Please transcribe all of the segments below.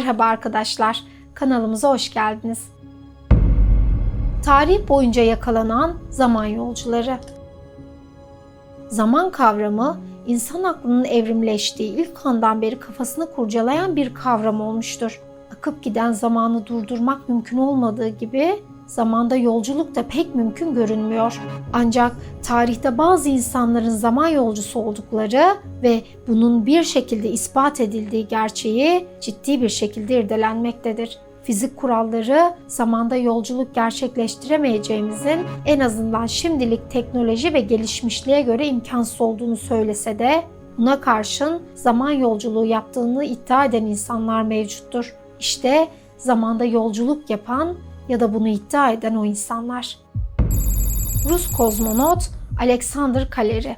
Merhaba arkadaşlar, kanalımıza hoş geldiniz. Tarih boyunca yakalanan zaman yolcuları. Zaman kavramı insan aklının evrimleştiği ilk andan beri kafasını kurcalayan bir kavram olmuştur. Akıp giden zamanı durdurmak mümkün olmadığı gibi zamanda yolculuk da pek mümkün görünmüyor. Ancak tarihte bazı insanların zaman yolcusu oldukları ve bunun bir şekilde ispat edildiği gerçeği ciddi bir şekilde irdelenmektedir. Fizik kuralları zamanda yolculuk gerçekleştiremeyeceğimizin en azından şimdilik teknoloji ve gelişmişliğe göre imkansız olduğunu söylese de buna karşın zaman yolculuğu yaptığını iddia eden insanlar mevcuttur. İşte zamanda yolculuk yapan ya da bunu iddia eden o insanlar. Rus kozmonot Alexander Kaleri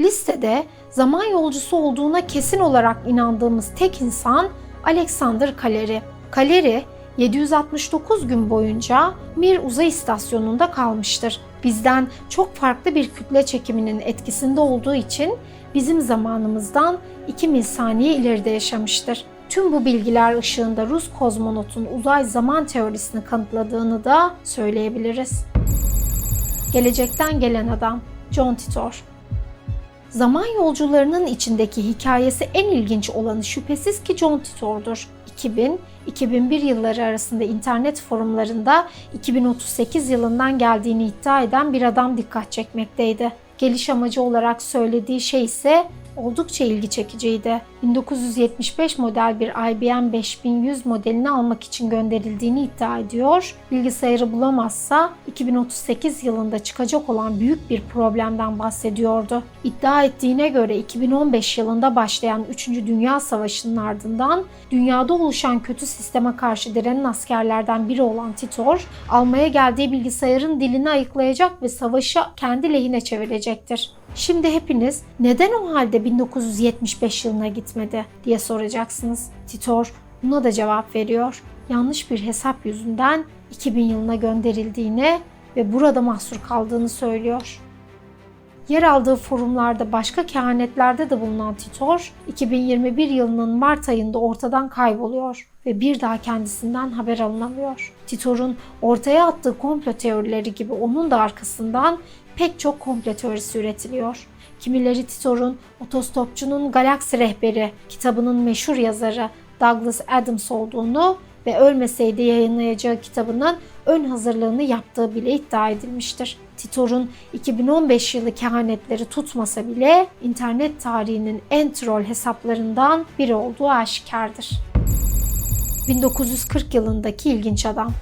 Listede zaman yolcusu olduğuna kesin olarak inandığımız tek insan Alexander Kaleri. Kaleri 769 gün boyunca Mir uzay istasyonunda kalmıştır. Bizden çok farklı bir kütle çekiminin etkisinde olduğu için bizim zamanımızdan 2 milisaniye ileride yaşamıştır. Tüm bu bilgiler ışığında Rus kozmonotun uzay zaman teorisini kanıtladığını da söyleyebiliriz. Gelecekten gelen adam John Titor Zaman yolcularının içindeki hikayesi en ilginç olanı şüphesiz ki John Titor'dur. 2000-2001 yılları arasında internet forumlarında 2038 yılından geldiğini iddia eden bir adam dikkat çekmekteydi. Geliş amacı olarak söylediği şey ise oldukça ilgi çekiciydi. 1975 model bir IBM 5100 modelini almak için gönderildiğini iddia ediyor. Bilgisayarı bulamazsa 2038 yılında çıkacak olan büyük bir problemden bahsediyordu. İddia ettiğine göre 2015 yılında başlayan 3. Dünya Savaşı'nın ardından dünyada oluşan kötü sisteme karşı direnen askerlerden biri olan Titor, almaya geldiği bilgisayarın dilini ayıklayacak ve savaşı kendi lehine çevirecektir. Şimdi hepiniz neden o halde 1975 yılına gitmedi diye soracaksınız. Titor buna da cevap veriyor. Yanlış bir hesap yüzünden 2000 yılına gönderildiğini ve burada mahsur kaldığını söylüyor. Yer aldığı forumlarda başka kehanetlerde de bulunan Titor, 2021 yılının Mart ayında ortadan kayboluyor ve bir daha kendisinden haber alınamıyor. Titor'un ortaya attığı komplo teorileri gibi onun da arkasından pek çok komplo teorisi üretiliyor. Kimileri Titor'un Otostopçunun Galaksi Rehberi kitabının meşhur yazarı Douglas Adams olduğunu ve ölmeseydi yayınlayacağı kitabının ön hazırlığını yaptığı bile iddia edilmiştir. Titor'un 2015 yılı kehanetleri tutmasa bile internet tarihinin en troll hesaplarından biri olduğu aşikardır. 1940 yılındaki ilginç adam.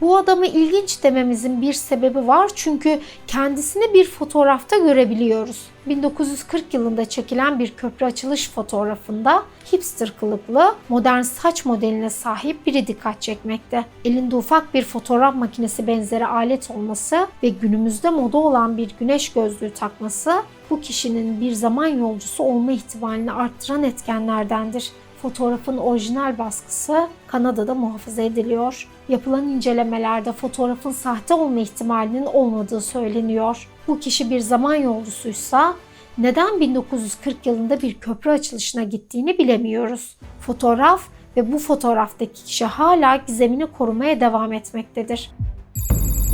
Bu adamı ilginç dememizin bir sebebi var çünkü kendisini bir fotoğrafta görebiliyoruz. 1940 yılında çekilen bir köprü açılış fotoğrafında hipster kılıklı, modern saç modeline sahip biri dikkat çekmekte. Elinde ufak bir fotoğraf makinesi benzeri alet olması ve günümüzde moda olan bir güneş gözlüğü takması bu kişinin bir zaman yolcusu olma ihtimalini arttıran etkenlerdendir. Fotoğrafın orijinal baskısı Kanada'da muhafaza ediliyor. Yapılan incelemelerde fotoğrafın sahte olma ihtimalinin olmadığı söyleniyor. Bu kişi bir zaman yolcusuysa neden 1940 yılında bir köprü açılışına gittiğini bilemiyoruz. Fotoğraf ve bu fotoğraftaki kişi hala gizemini korumaya devam etmektedir.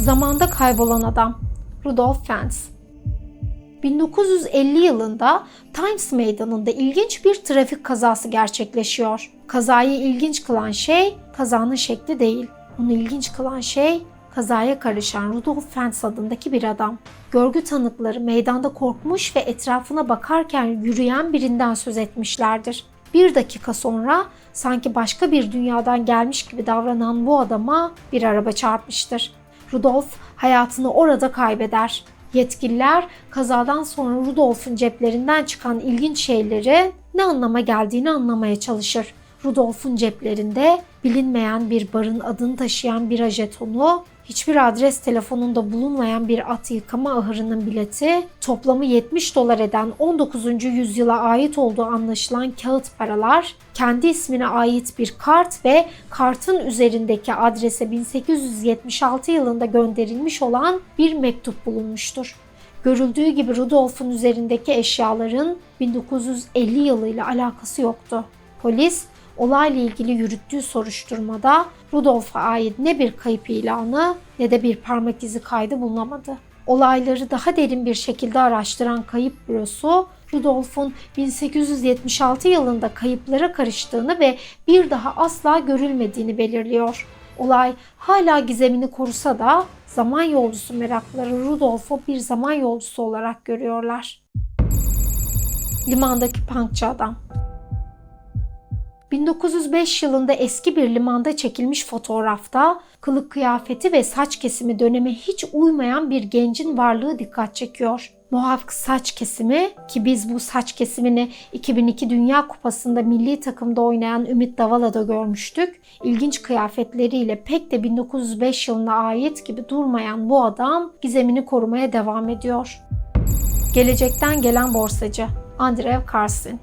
Zamanda kaybolan adam Rudolf Fentz 1950 yılında Times Meydanı'nda ilginç bir trafik kazası gerçekleşiyor. Kazayı ilginç kılan şey kazanın şekli değil. Onu ilginç kılan şey kazaya karışan Rudolf Fentz adındaki bir adam. Görgü tanıkları meydanda korkmuş ve etrafına bakarken yürüyen birinden söz etmişlerdir. Bir dakika sonra sanki başka bir dünyadan gelmiş gibi davranan bu adama bir araba çarpmıştır. Rudolf hayatını orada kaybeder. Yetkililer kazadan sonra Rudolf'un ceplerinden çıkan ilginç şeyleri ne anlama geldiğini anlamaya çalışır. Rudolf'un ceplerinde bilinmeyen bir barın adını taşıyan bir ajetonu, hiçbir adres telefonunda bulunmayan bir at yıkama ahırının bileti, toplamı 70 dolar eden 19. yüzyıla ait olduğu anlaşılan kağıt paralar, kendi ismine ait bir kart ve kartın üzerindeki adrese 1876 yılında gönderilmiş olan bir mektup bulunmuştur. Görüldüğü gibi Rudolf'un üzerindeki eşyaların 1950 yılıyla alakası yoktu. Polis olayla ilgili yürüttüğü soruşturmada Rudolf'a ait ne bir kayıp ilanı ne de bir parmak izi kaydı bulunamadı. Olayları daha derin bir şekilde araştıran kayıp bürosu Rudolf'un 1876 yılında kayıplara karıştığını ve bir daha asla görülmediğini belirliyor. Olay hala gizemini korusa da zaman yolcusu merakları Rudolf'u bir zaman yolcusu olarak görüyorlar. Limandaki punkçı adam 1905 yılında eski bir limanda çekilmiş fotoğrafta kılık kıyafeti ve saç kesimi döneme hiç uymayan bir gencin varlığı dikkat çekiyor. Muhafık saç kesimi ki biz bu saç kesimini 2002 Dünya Kupası'nda milli takımda oynayan Ümit Davala'da görmüştük. İlginç kıyafetleriyle pek de 1905 yılına ait gibi durmayan bu adam gizemini korumaya devam ediyor. Gelecekten gelen borsacı Andrew Carson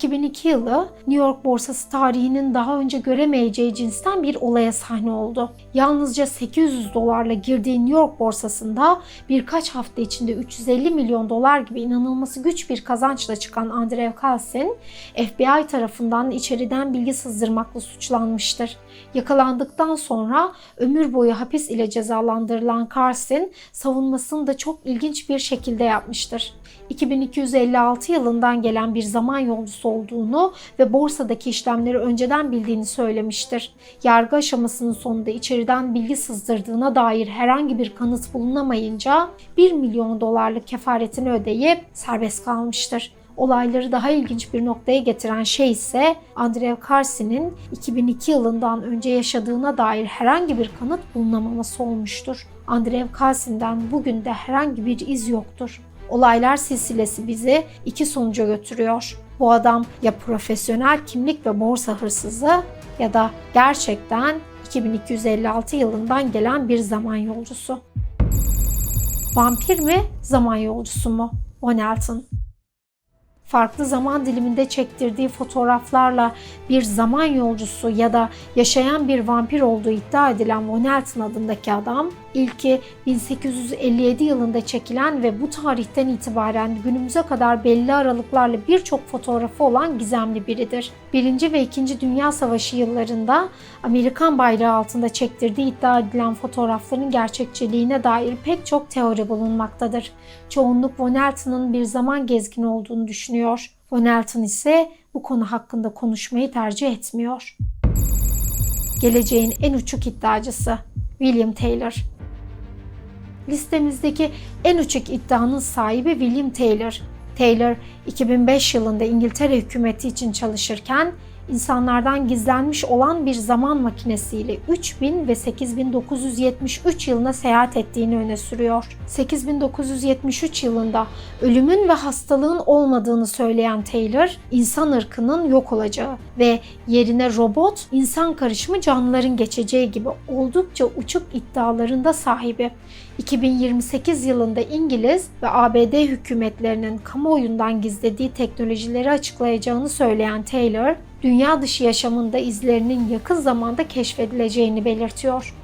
2002 yılı New York borsası tarihinin daha önce göremeyeceği cinsten bir olaya sahne oldu. Yalnızca 800 dolarla girdiği New York borsasında birkaç hafta içinde 350 milyon dolar gibi inanılması güç bir kazançla çıkan Andrew Carlsen, FBI tarafından içeriden bilgi sızdırmakla suçlanmıştır. Yakalandıktan sonra ömür boyu hapis ile cezalandırılan Carlsen, savunmasını da çok ilginç bir şekilde yapmıştır. 2256 yılından gelen bir zaman yolcusu olduğunu ve borsadaki işlemleri önceden bildiğini söylemiştir. Yargı aşamasının sonunda içeriden bilgi sızdırdığına dair herhangi bir kanıt bulunamayınca 1 milyon dolarlık kefaretini ödeyip serbest kalmıştır. Olayları daha ilginç bir noktaya getiren şey ise Andrew Carson'in 2002 yılından önce yaşadığına dair herhangi bir kanıt bulunamaması olmuştur. Andrew Carson'dan bugün de herhangi bir iz yoktur. Olaylar silsilesi bizi iki sonuca götürüyor. Bu adam ya profesyonel kimlik ve borsa hırsızı ya da gerçekten 2256 yılından gelen bir zaman yolcusu. Vampir mi, zaman yolcusu mu? Von Elton farklı zaman diliminde çektirdiği fotoğraflarla bir zaman yolcusu ya da yaşayan bir vampir olduğu iddia edilen Von Elton adındaki adam, ilki 1857 yılında çekilen ve bu tarihten itibaren günümüze kadar belli aralıklarla birçok fotoğrafı olan gizemli biridir. Birinci ve İkinci Dünya Savaşı yıllarında Amerikan bayrağı altında çektirdiği iddia edilen fotoğrafların gerçekçiliğine dair pek çok teori bulunmaktadır. Çoğunluk Von Elton'ın bir zaman gezgini olduğunu düşünüyor. Von Elton ise bu konu hakkında konuşmayı tercih etmiyor. Geleceğin en uçuk iddiacısı William Taylor. Listemizdeki en uçuk iddianın sahibi William Taylor. Taylor 2005 yılında İngiltere hükümeti için çalışırken insanlardan gizlenmiş olan bir zaman makinesiyle 3000 ve 8973 yılına seyahat ettiğini öne sürüyor. 8973 yılında ölümün ve hastalığın olmadığını söyleyen Taylor, insan ırkının yok olacağı ve yerine robot, insan karışımı canlıların geçeceği gibi oldukça uçuk iddialarında sahibi. 2028 yılında İngiliz ve ABD hükümetlerinin kamuoyundan gizlediği teknolojileri açıklayacağını söyleyen Taylor, dünya dışı yaşamında izlerinin yakın zamanda keşfedileceğini belirtiyor.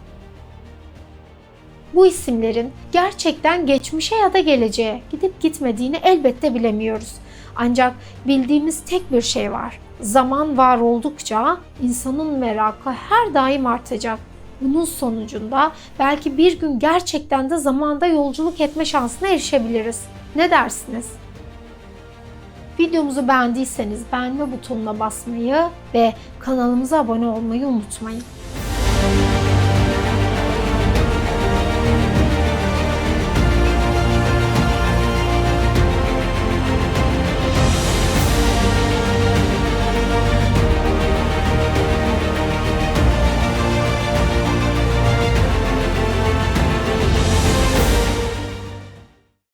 Bu isimlerin gerçekten geçmişe ya da geleceğe gidip gitmediğini elbette bilemiyoruz. Ancak bildiğimiz tek bir şey var. Zaman var oldukça insanın merakı her daim artacak. Bunun sonucunda belki bir gün gerçekten de zamanda yolculuk etme şansına erişebiliriz. Ne dersiniz? Videomuzu beğendiyseniz beğenme butonuna basmayı ve kanalımıza abone olmayı unutmayın.